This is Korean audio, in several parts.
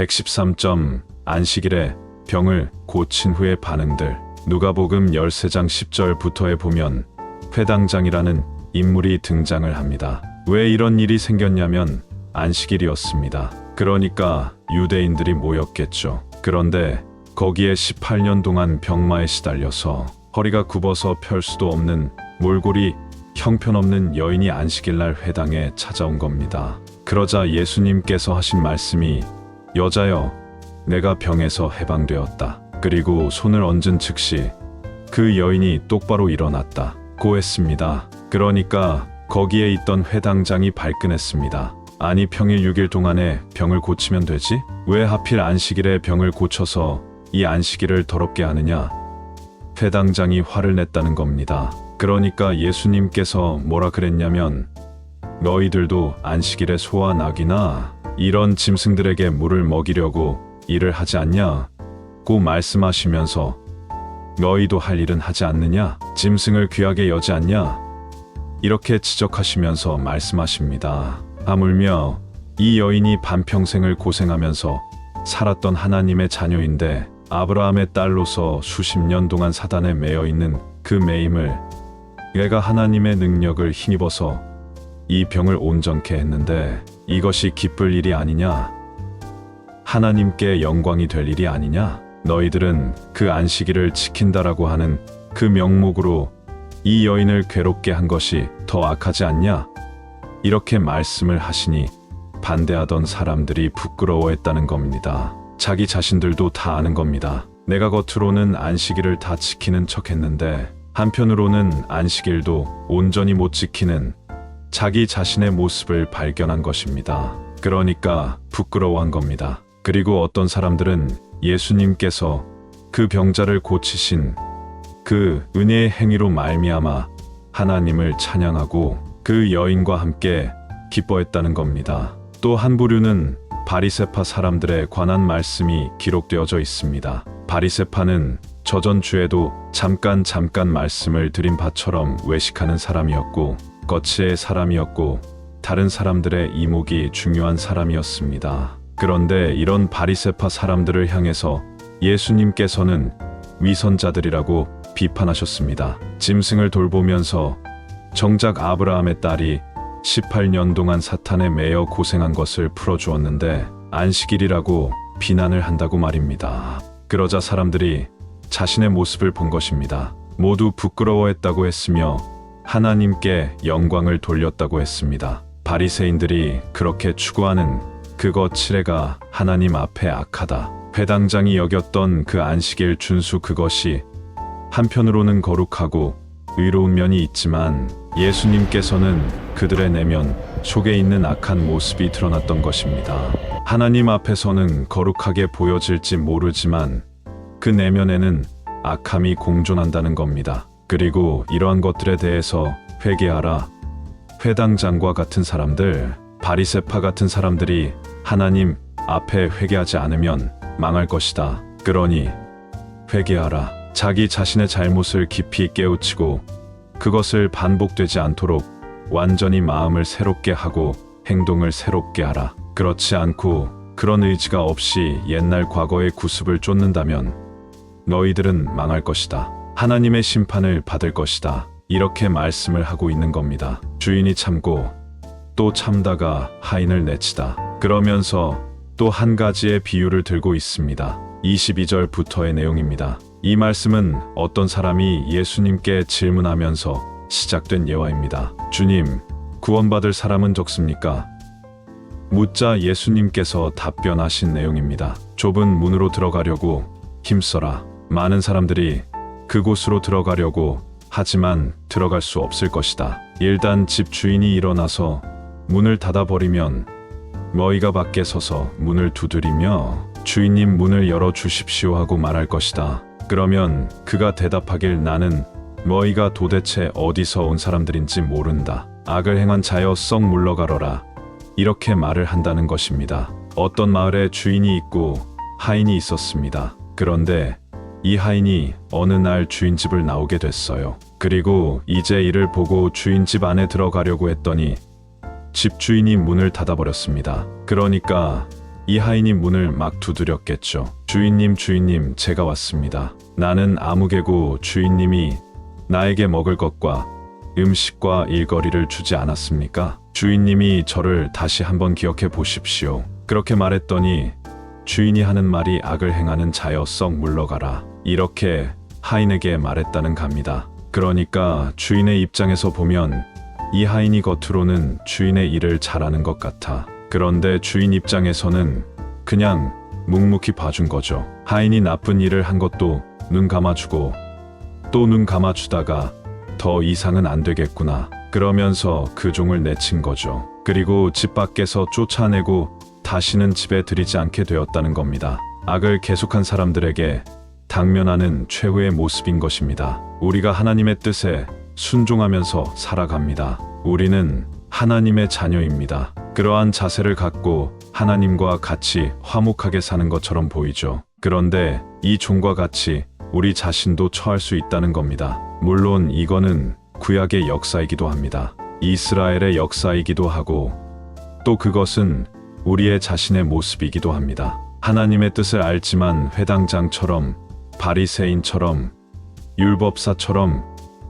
113점 안식일에 병을 고친 후의 반응들 누가복음 13장 10절부터에 보면 회당장이라는 인물이 등장을 합니다. 왜 이런 일이 생겼냐면 안식일이었습니다. 그러니까 유대인들이 모였겠죠. 그런데 거기에 18년 동안 병마에 시달려서 허리가 굽어서 펼 수도 없는 몰골이 형편없는 여인이 안식일날 회당에 찾아온 겁니다. 그러자 예수님께서 하신 말씀이 여자여 내가 병에서 해방되었다. 그리고 손을 얹은 즉시 그 여인이 똑바로 일어났다. 고 했습니다. 그러니까 거기에 있던 회당장이 발끈했습니다. 아니 평일 6일 동안에 병을 고치면 되지? 왜 하필 안식일에 병을 고쳐서 이 안식일을 더럽게 하느냐? 회당장이 화를 냈다는 겁니다. 그러니까 예수님께서 뭐라 그랬냐면 너희들도 안식일에 소와 낙이나 이런 짐승들에게 물을 먹이려고 일을 하지 않냐? 고 말씀하시면서 너희도 할 일은 하지 않느냐? 짐승을 귀하게 여지 않냐? 이렇게 지적하시면서 말씀하십니다. 하물며 이 여인이 반평생을 고생하면서 살았던 하나님의 자녀인데 아브라함의 딸로서 수십 년 동안 사단에 매여 있는 그 매임을 내가 하나님의 능력을 힘입어서 이 병을 온전케 했는데 이것이 기쁠 일이 아니냐? 하나님께 영광이 될 일이 아니냐? 너희들은 그 안식일을 지킨다라고 하는 그 명목으로 이 여인을 괴롭게 한 것이 더 악하지 않냐? 이렇게 말씀을 하시니 반대하던 사람들이 부끄러워했다는 겁니다. 자기 자신들도 다 아는 겁니다. 내가 겉으로는 안식일을 다 지키는 척 했는데 한편으로는 안식일도 온전히 못 지키는 자기 자신의 모습을 발견한 것입니다. 그러니까 부끄러워한 겁니다. 그리고 어떤 사람들은 예수님께서 그 병자를 고치신 그 은혜의 행위로 말미암아 하나님을 찬양하고 그 여인과 함께 기뻐했다는 겁니다. 또 한 부류는 바리세파 사람들에 관한 말씀이 기록되어져 있습니다. 바리세파는 저전 주에도 잠깐 잠깐 말씀을 드린 바처럼 외식하는 사람이었고 거치의 사람이었고 다른 사람들의 이목이 중요한 사람이었습니다. 그런데 이런 바리세파 사람들을 향해서 예수님께서는 위선자들이라고 비판하셨습니다. 짐승을 돌보면서 정작 아브라함의 딸이 18년 동안 사탄에 매여 고생한 것을 풀어주었는데 안식일이라고 비난을 한다고 말입니다. 그러자 사람들이 자신의 모습을 본 것입니다. 모두 부끄러워했다고 했으며 하나님께 영광을 돌렸다고 했습니다. 바리새인들이 그렇게 추구하는 그것 칠레가 하나님 앞에 악하다. 회당장이 여겼던 그 안식일 준수 그것이 한편으로는 거룩하고 의로운 면이 있지만 예수님께서는 그들의 내면 속에 있는 악한 모습이 드러났던 것입니다. 하나님 앞에서는 거룩하게 보여질지 모르지만 그 내면에는 악함이 공존한다는 겁니다. 그리고 이러한 것들에 대해서 회개하라. 회당장과 같은 사람들, 바리세파 같은 사람들이 하나님 앞에 회개하지 않으면 망할 것이다. 그러니 회개하라. 자기 자신의 잘못을 깊이 깨우치고 그것을 반복되지 않도록 완전히 마음을 새롭게 하고 행동을 새롭게 하라. 그렇지 않고 그런 의지가 없이 옛날 과거의 구습을 쫓는다면 너희들은 망할 것이다. 하나님의 심판을 받을 것이다. 이렇게 말씀을 하고 있는 겁니다. 주인이 참고 또 참다가 하인을 내치다. 그러면서 또 한 가지의 비유를 들고 있습니다. 22절부터의 내용입니다. 이 말씀은 어떤 사람이 예수님께 질문하면서 시작된 예화입니다. 주님, 구원받을 사람은 적습니까? 묻자 예수님께서 답변하신 내용입니다. 좁은 문으로 들어가려고 힘써라. 많은 사람들이 그곳으로 들어가려고 하지만 들어갈 수 없을 것이다. 일단 집 주인이 일어나서 문을 닫아버리면 너희가 밖에 서서 문을 두드리며 주인님 문을 열어 주십시오 하고 말할 것이다. 그러면 그가 대답하길 나는 너희가 도대체 어디서 온 사람들인지 모른다. 악을 행한 자여 썩 물러가러라. 이렇게 말을 한다는 것입니다. 어떤 마을에 주인이 있고 하인이 있었습니다. 그런데 이 하인이 어느 날 주인 집을 나오게 됐어요. 그리고 이제 이를 보고 주인 집 안에 들어가려고 했더니 집 주인이 문을 닫아버렸습니다. 그러니까 이 하인이 문을 막 두드렸겠죠. 주인님, 주인님, 제가 왔습니다. 나는 아무개고 주인님이 나에게 먹을 것과 음식과 일거리를 주지 않았습니까? 주인님이 저를 다시 한번 기억해 보십시오. 그렇게 말했더니 주인이 하는 말이 악을 행하는 자여 썩 물러가라. 이렇게 하인에게 말했다는 갑니다. 그러니까 주인의 입장에서 보면 이 하인이 겉으로는 주인의 일을 잘하는 것 같아. 그런데 주인 입장에서는 그냥 묵묵히 봐준 거죠. 하인이 나쁜 일을 한 것도 눈 감아주고 또 눈 감아주다가 더 이상은 안 되겠구나. 그러면서 그 종을 내친 거죠. 그리고 집 밖에서 쫓아내고 다시는 집에 들이지 않게 되었다는 겁니다. 악을 계속한 사람들에게 당면하는 최후의 모습인 것입니다. 우리가 하나님의 뜻에 순종하면서 살아갑니다. 우리는 하나님의 자녀입니다. 그러한 자세를 갖고 하나님과 같이 화목하게 사는 것처럼 보이죠. 그런데 이 종과 같이 우리 자신도 처할 수 있다는 겁니다. 물론 이거는 구약의 역사이기도 합니다. 이스라엘의 역사이기도 하고 또 그것은 우리의 자신의 모습이기도 합니다. 하나님의 뜻을 알지만 회당장처럼 바리새인처럼 율법사처럼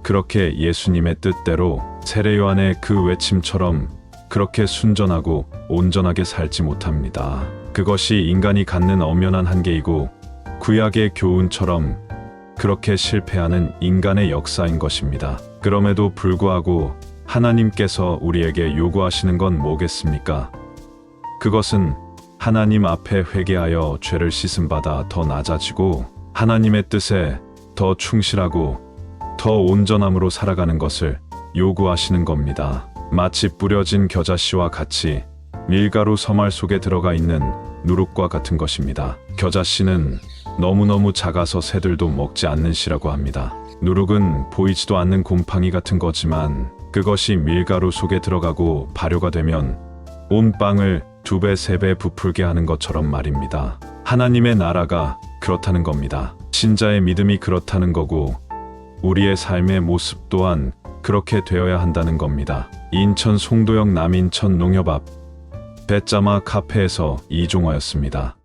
그렇게 예수님의 뜻대로 세례 요한의 그 외침처럼 그렇게 순전하고 온전하게 살지 못합니다. 그것이 인간이 갖는 엄연한 한계이고 구약의 교훈처럼 그렇게 실패하는 인간의 역사인 것입니다. 그럼에도 불구하고 하나님께서 우리에게 요구하시는 건 뭐겠습니까? 그것은 하나님 앞에 회개하여 죄를 씻음받아 더 낮아지고 하나님의 뜻에 더 충실하고 더 온전함으로 살아가는 것을 요구하시는 겁니다. 마치 뿌려진 겨자씨와 같이 밀가루 서말 속에 들어가 있는 누룩과 같은 것입니다. 겨자씨는 너무너무 작아서 새들도 먹지 않는 씨라고 합니다. 누룩은 보이지도 않는 곰팡이 같은 거지만 그것이 밀가루 속에 들어가고 발효가 되면 온 빵을 두 배, 세 배 부풀게 하는 것처럼 말입니다. 하나님의 나라가 그렇다는 겁니다. 신자의 믿음이 그렇다는 거고 우리의 삶의 모습 또한 그렇게 되어야 한다는 겁니다. 인천 송도역 남인천 농협 앞 배짜마 카페에서 이종화였습니다.